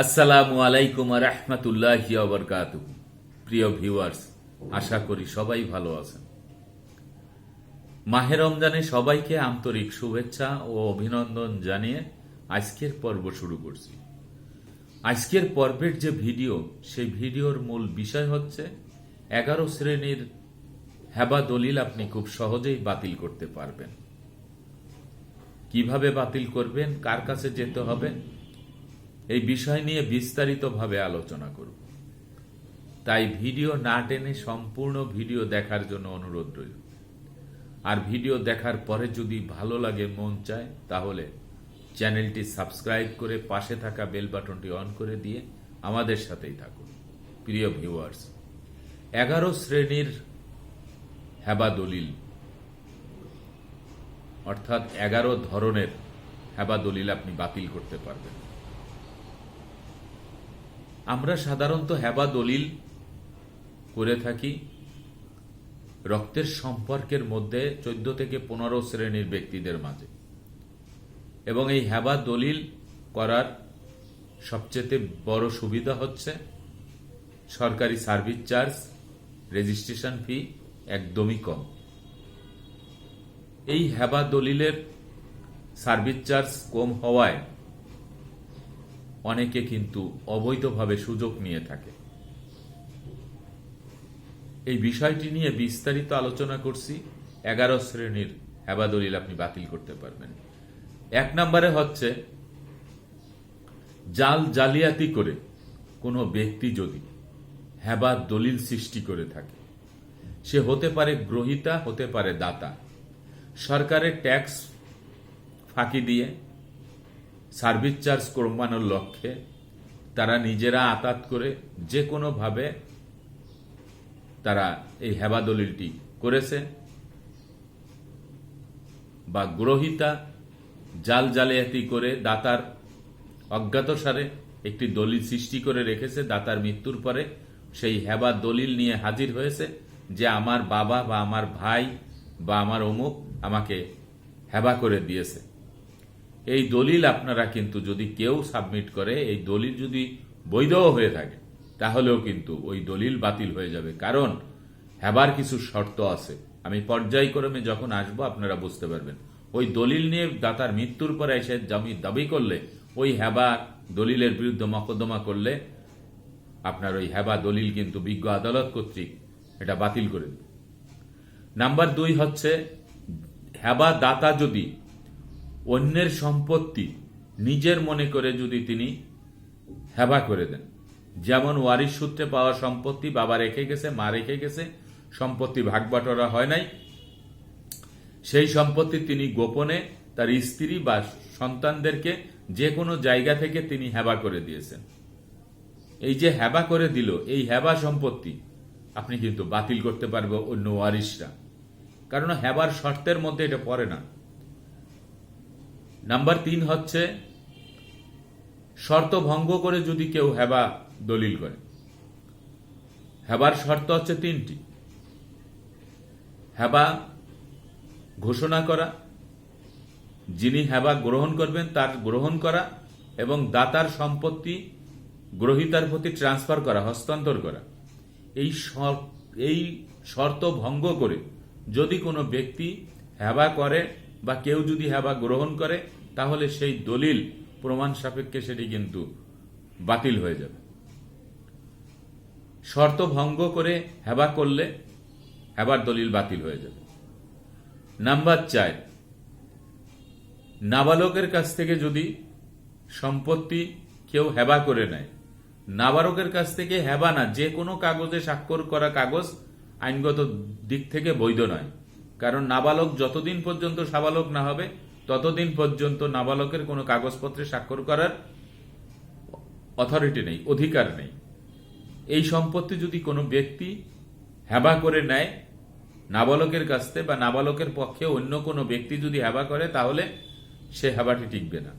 আসসালামু আলাইকুম রহমতুল্লাহ বরকাত প্রিয় ভিউয়ার্স, আশা করি সবাই ভালো আছেন। মাহে রমজানে সবাইকে আন্তরিক শুভেচ্ছা ও অভিনন্দন জানিয়ে আজকের পর্ব শুরু করছি। আজকের পর্বের যে ভিডিও, সেই ভিডিওর মূল বিষয় হচ্ছে, এগারো শ্রেণির হেবা দলিল আপনি খুব সহজেই বাতিল করতে পারবেন। কীভাবে বাতিল করবেন, কার কাছে যেতে হবে এই বিষয় নিয়ে বিস্তারিতভাবে আলোচনা করব। তাই ভিডিও না টেনে সম্পূর্ণ ভিডিও দেখার জন্য অনুরোধ রইল। আর ভিডিও দেখার পরে যদি ভালো লাগে, মন চায়, তাহলে চ্যানেলটি সাবস্ক্রাইব করে পাশে থাকা বেল বাটনটি অন করে দিয়ে আমাদের সাথেই থাকুন। প্রিয় ভিউয়ার্স, এগারো শ্রেণির হেবা দলিল অর্থাৎ এগারো ধরনের হেবা দলিল আপনি বাতিল করতে পারবেন। আমরা সাধারণত হেবা দলিল করে থাকি রক্তের সম্পর্কের মধ্যে চোদ্দ থেকে পনেরো শ্রেণির ব্যক্তিদের মাঝে। এবং এই হেবা দলিল করার সবচেয়ে বড় সুবিধা হচ্ছে সরকারি সার্ভিস চার্জ, রেজিস্ট্রেশন ফি একদমই কম। এই হেবা দলিলের সার্ভিস চার্জ কম হওয়ায় অনেকে কিন্তু অবৈধভাবে সুযোগ নিয়ে থাকে। এই বিষয়টি নিয়ে বিস্তারিত আলোচনা করছি। এগারো শ্রেণির হেবা দলিল আপনি বাতিল করতে পারবেন। এক নম্বরে হচ্ছে, জাল জালিয়াতি করে কোনো ব্যক্তি যদি হেবা দলিল সৃষ্টি করে থাকে, সে হতে পারে গ্রহিতা, হতে পারে দাতা। সরকারের ট্যাক্স ফাঁকি দিয়ে সার্ভিস চার্জ কমানোর লক্ষ্যে তারা নিজেরা আতাত করে যে কোনোভাবে তারা এই হেবা দলিলটি করেছে বা গ্রহিতা জাল জালিয়াতি করে দাতার অজ্ঞাতসারে একটি দলিল সৃষ্টি করে রেখেছে, দাতার মৃত্যুর পরে সেই হেবা দলিল নিয়ে হাজির হয়েছে যে আমার বাবা বা আমার ভাই বা আমার অমুক আমাকে হেবা করে দিয়েছে। এই দলিল আপনারা কিন্তু যদি কেউ সাবমিট করে, এই দলিল যদি বৈধও হয়ে থাকে, তাহলেও কিন্তু ওই দলিল বাতিল হয়ে যাবে। কারণ হেবার কিছু শর্ত আছে। আমি পর্যায়ক্রমে যখন আসব, আপনারা বুঝতে পারবেন। ওই দলিল নিয়ে দাতার মৃত্যুর পরে এসে জমি দাবি করলে, ওই হেবা দলিলের বিরুদ্ধে মকদ্দমা করলে, আপনার ওই হেবা দলিল কিন্তু বিজ্ঞ আদালত কর্তৃক এটা বাতিল করে দেবে। নাম্বার দুই হচ্ছে হেবা দাতা যদি অন্যের সম্পত্তি নিজের মনে করে যদি তিনি হেবা করে দেন। যেমন ওয়ারিশ সূত্রে পাওয়া সম্পত্তি, বাবা রেখে গেছে, মা রেখে গেছে, সম্পত্তি ভাগ হয় নাই। সেই সম্পত্তি তিনি গোপনে তার স্ত্রী বা সন্তানদেরকে যে কোনো জায়গা থেকে তিনি হেবা করে দিয়েছেন। এই যে হেবা করে দিল, এই হেবা সম্পত্তি আপনি কিন্তু বাতিল করতে পারবে অন্য ওয়ারিশরা। কারণ হেবার শর্তের মধ্যে এটা পড়ে না। নাম্বার তিন হচ্ছে, শর্ত ভঙ্গ করে যদি কেউ হেবা দলিল করে। হেবার শর্ত হচ্ছে তিনটি। হেবা ঘোষণা করা, যিনি হেবা গ্রহণ করবেন তার গ্রহণ করা এবং দাতার সম্পত্তি গ্রহিতার প্রতি ট্রান্সফার করা, হস্তান্তর করা। এই এই শর্ত ভঙ্গ করে যদি কোনো ব্যক্তি হেবা করে বা কেউ যদি হেবা গ্রহণ করে, তাহলে সেই দলিল প্রমাণ সাপেক্ষে সেটি কিন্তু বাতিল হয়ে যাবে। শর্ত ভঙ্গ করে হেবা করলে হেবার দলিল বাতিল হয়ে যাবে। নাম্বার চার, নাবালকের কাছ থেকে যদি সম্পত্তি কেউ হেবা করে নেয়, নাবালকের কাছ থেকে হেবা না, যে কোনো কাগজে স্বাক্ষর করা কাগজ আইনগত দিক থেকে বৈধ নয়। কারণ নাবালক যতদিন পর্যন্ত সাবালক না হবে, ততদিন পর্যন্ত নাবালকের কোনো কাগজপত্রে স্বাক্ষর করার অথরিটি নেই, অধিকার নেই। এই সম্পত্তি যদি কোনো ব্যক্তি হ্যাবা করে নেয় নাবালকের কাছ থেকে বা নাবালকের পক্ষে অন্য কোনো ব্যক্তি যদি হ্যাবা করে, তাহলে সে হ্যাবাটি টিকবে না।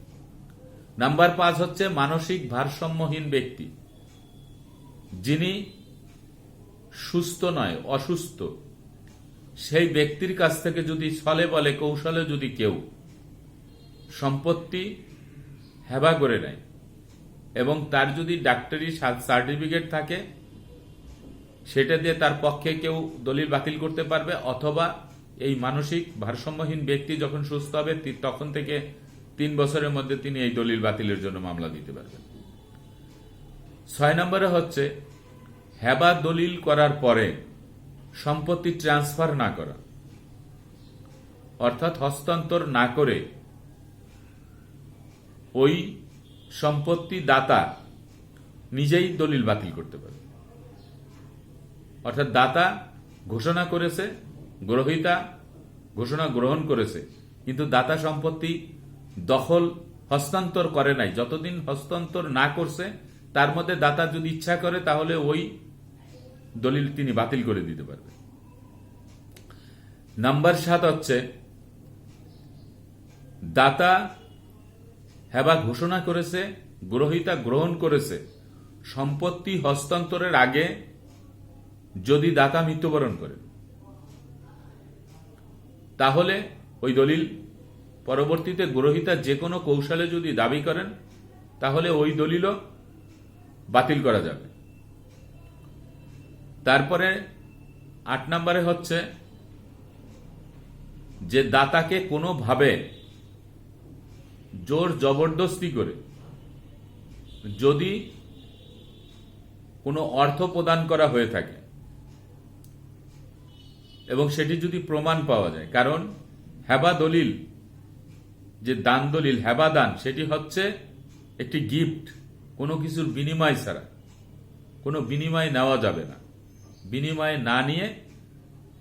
নাম্বার পাঁচ হচ্ছে মানসিক ভারসাম্যহীন ব্যক্তি। যিনি সুস্থ নয়, অসুস্থ সেই ব্যক্তির কাছ থেকে যদি ছলে বলে, কৌশলে যদি কেউ সম্পত্তি হেবা করে নেয় এবং তার যদি ডাক্তারি সার্টিফিকেট থাকে, সেটা দিয়ে তার পক্ষে কেউ দলিল বাতিল করতে পারবে, অথবা এই মানসিক ভারসাম্যহীন ব্যক্তি যখন সুস্থ হবে তখন থেকে তিন বছরের মধ্যে তিনি এই দলিল বাতিলের জন্য মামলা দিতে পারবেন। ছয় নম্বরে হচ্ছে, হেবা দলিল করার পরে সম্পত্তি ট্রান্সফার না করা। অর্থাৎ হস্তান্তর না করে ওই সম্পত্তি দাতা নিজেই দলিল বাতিল করতে পারে। অর্থাৎ দাতা ঘোষণা করেছে, গ্রহিতা ঘোষণা গ্রহণ করেছে, কিন্তু দাতা সম্পত্তি দখল হস্তান্তর করে নাই। যতদিন হস্তান্তর না করছে, তার মধ্যে দাতা যদি ইচ্ছা করে, তাহলে ওই দলিল তিনি বাতিল করে দিতে পারবে। নাম্বার সাত হচ্ছে, দাতা হেবা ঘোষণা করেছে, গ্রহিতা গ্রহণ করেছে, সম্পত্তি হস্তান্তরের আগে যদি দাতা মৃত্যুবরণ করে। তাহলে ওই দলিল পরবর্তীতে গ্রহিতা যে কোনো কৌশলে যদি দাবি করেন, তাহলে ওই দলিলও বাতিল করা যাবে। তারপরে আট নম্বরে হচ্ছে যে দাতাকে কোনোভাবে জোর জবরদস্তি করে যদি কোনো অর্থ প্রদান করা হয়ে থাকে এবং সেটি যদি প্রমাণ পাওয়া যায়, কারণ হেবা দলিল, যে দান দলিল, হেবা দান, সেটি হচ্ছে একটি গিফট কোনো কিছুর বিনিময় ছাড়া, কোনো বিনিময় নেওয়া যাবে না। বিনিময় না নিয়ে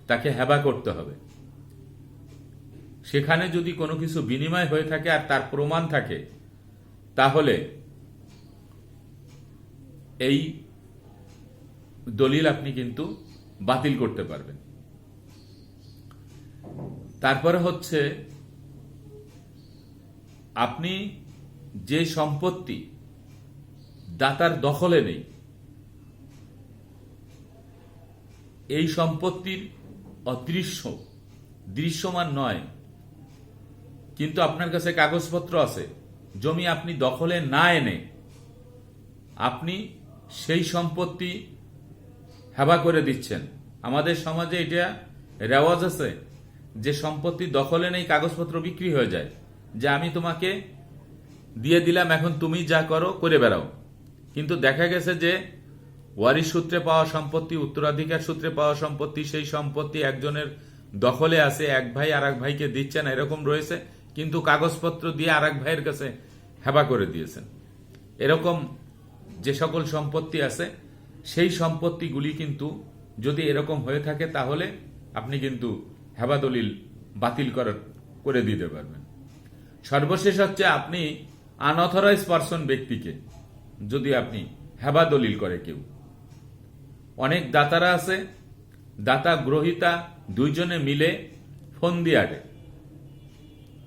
তাকে হেবা করতে হবে। সেখানে যদি কোনো কিছু বিনিময় হয়ে থাকে আর তার প্রমাণ থাকে, তাহলে এই দলিল আপনি কিন্তু বাতিল করতে পারবেন। তারপরে হচ্ছে, আপনি যে সম্পত্তি দাতার দখলে নেই এই সম্পত্তির অদৃশ্য, দৃশ্যমান নয়। কিন্তু আপনার কাছে কাগজপত্র আছে, জমি আপনি দখলে না এনে আপনি সেই সম্পত্তি হেবা করে দিচ্ছেন। আমাদের সমাজে এটা রেওয়াজ আছে যে সম্পত্তি দখলে নেই, কাগজপত্র বিক্রি হয়ে যায়। যে আমি তোমাকে দিয়ে দিলাম, এখন তুমি যা করো, করে বেড়াও। কিন্তু দেখা গেছে যে ওয়ারিশ সূত্রে পাওয়া সম্পত্তি, উত্তরাধিকার সূত্রে পাওয়া সম্পত্তি, সেই সম্পত্তি একজনের দখলে আছে, এক ভাই আর এক ভাইকে দিচ্ছেন এরকম রয়েছে, কিন্তু কাগজপত্র দিয়ে আর এক ভাইয়ের কাছে হেবা করে দিয়েছেন। এরকম যে সকল সম্পত্তি আছে, সেই সম্পত্তিগুলি কিন্তু যদি এরকম হয়ে থাকে, তাহলে আপনি কিন্তু হেবা দলিল বাতিল করার করে দিতে পারবেন। সর্বশেষ হচ্ছে আপনি আনঅথরাইজ পার্সন ব্যক্তিকে, যদি আপনি হেবা দলিল করে কেউ। অনেক দাতারা আছে, দাতা গ্রহিতা দুইজনে মিলে ফোন দিয়ে আটে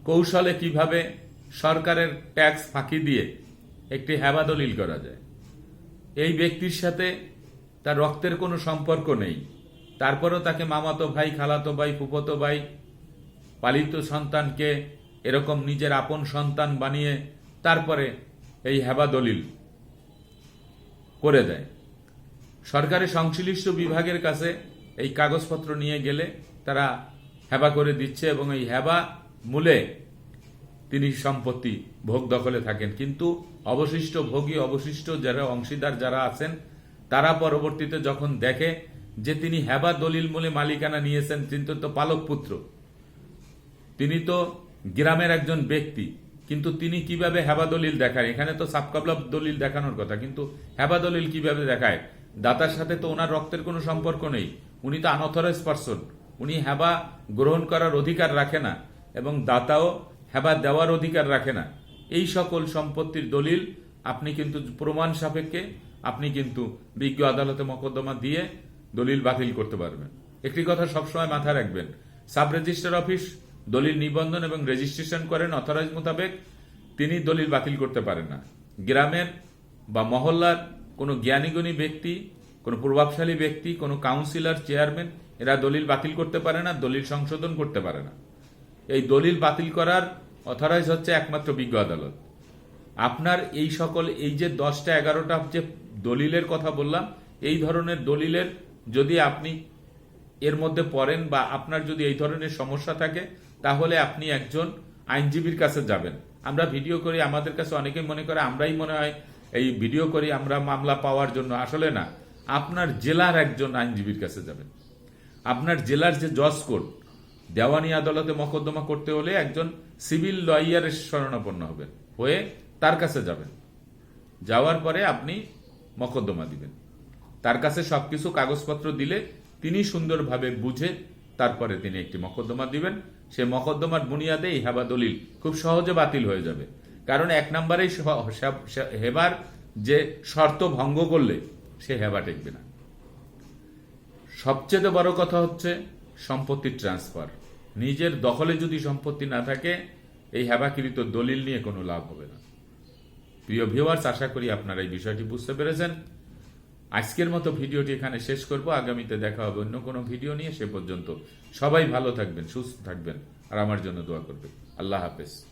কৌশলে কীভাবে সরকারের ট্যাক্স ফাঁকি দিয়ে একটি হেবা দলিল করা যায়। এই ব্যক্তির সাথে তার রক্তের কোনো সম্পর্ক নেই। তারপরেও তাকে মামাতো ভাই, খালাতো ভাই, ফুফতো ভাই, পালিত সন্তানকে এরকম নিজের আপন সন্তান বানিয়ে তারপরে এই হেবা দলিল করে দেয়। সরকারি সংশ্লিষ্ট বিভাগের কাছে এই কাগজপত্র নিয়ে গেলে তারা হেবা করে দিচ্ছে এবং এই হেবা মূলে তিনি সম্পত্তি ভোগ দখলে থাকেন। কিন্তু অবশিষ্ট ভোগী, অবশিষ্ট যারা অংশীদার যারা আছেন, তারা পরবর্তীতে যখন দেখে যে তিনি হেবা দলিল মূলে মালিকানা নিয়েছেন কিন্তু তো পালক পুত্র, তিনি তো গ্রামের একজন ব্যক্তি, কিন্তু তিনি কীভাবে হেবা দলিল দেখায়? এখানে তো সাবকাবলা দলিল দেখানোর কথা, কিন্তু হেবা দলিল কীভাবে দেখায়? দাতার সাথে তো ওনার রক্তের কোনো সম্পর্ক নেই। উনি তো আনঅথরাইজ পারসন। উনি হেবা গ্রহণ করার অধিকার রাখে না এবং দাতাও হেবা দেওয়ার অধিকার রাখে না। এই সকল সম্পত্তির দলিল আপনি কিন্তু প্রমাণ সাপেক্ষে, আপনি কিন্তু বিজ্ঞ আদালতে মকদ্দমা দিয়ে দলিল বাতিল করতে পারবেন। একটি কথা সবসময় মাথায় রাখবেন। সাব রেজিস্টার অফিস দলিল নিবন্ধন এবং রেজিস্ট্রেশন করেন অথরাইজ মোতাবেক। তিনি দলিল বাতিল করতে পারেন না। গ্রামের বা মহল্লার কোনো জ্ঞানীগুণী ব্যক্তি, কোনো প্রভাবশালী ব্যক্তি, কোনো কাউন্সিলর চেয়ারম্যান এরা দলিল বাতিল করতে পারে না, দলিল সংশোধন করতে পারে না। এই দলিল বাতিল করার অথরাইজ হচ্ছে একমাত্র বিজ্ঞ আদালত। আপনার এই সকল, এই যে দশটা, এগারোটা যে দলিলের কথা বললাম, এই ধরনের দলিলের যদি আপনি এর মধ্যে পড়েন বা আপনার যদি এই ধরনের সমস্যা থাকে, তাহলে আপনি একজন আইনজীবীর কাছে যাবেন। আমরা ভিডিও করি, আমাদের কাছে অনেকেই মনে করে, আমরাই মনে হয় এই ভিডিও করি আমরা মামলা পাওয়ার জন্য আসলে না, আপনার জেলার একজন আইনজীবীর কাছে যাবেন। আপনার জেলার যে জজ কোর্ট, দেওয়ানি আদালতে মকদ্দমা করতে হলে একজন সিভিল লয়ারের শরণাপন্ন হবেন, হয়ে তার কাছে যাবেন। যাওয়ার পরে আপনি মকদ্দমা দিবেন। তার কাছে সবকিছু কাগজপত্র দিলে তিনি সুন্দরভাবে বুঝে তারপরে তিনি একটি মকদ্দমা দিবেন। সে মকদ্দমার বুনিয়াদে এই হেবা দলিল খুব সহজে বাতিল হয়ে যাবে। কারণ এক সে- হেবার যে শর্ত ভঙ্গ করলে সে হেবা টেকবে না। সবচেয়ে বড় কথা হচ্ছে সম্পত্তির ট্রান্সফার নিজের দখলে যদি সম্পত্তি না থাকে, এই হেবাকৃত দলিল নিয়ে কোনো লাভ হবে না। প্রিয় ভিউয়ার্স আশা করি আপনারা এই বিষয়টি বুঝতে পেরেছেন। আজকের মতো ভিডিওটি এখানে শেষ করব। আগামীতে দেখা হবে অন্য কোনো ভিডিও নিয়ে। সে পর্যন্ত সবাই ভালো থাকবেন, সুস্থ থাকবেন, আর আমার জন্য দোয়া করবেন। আল্লাহ হাফেজ।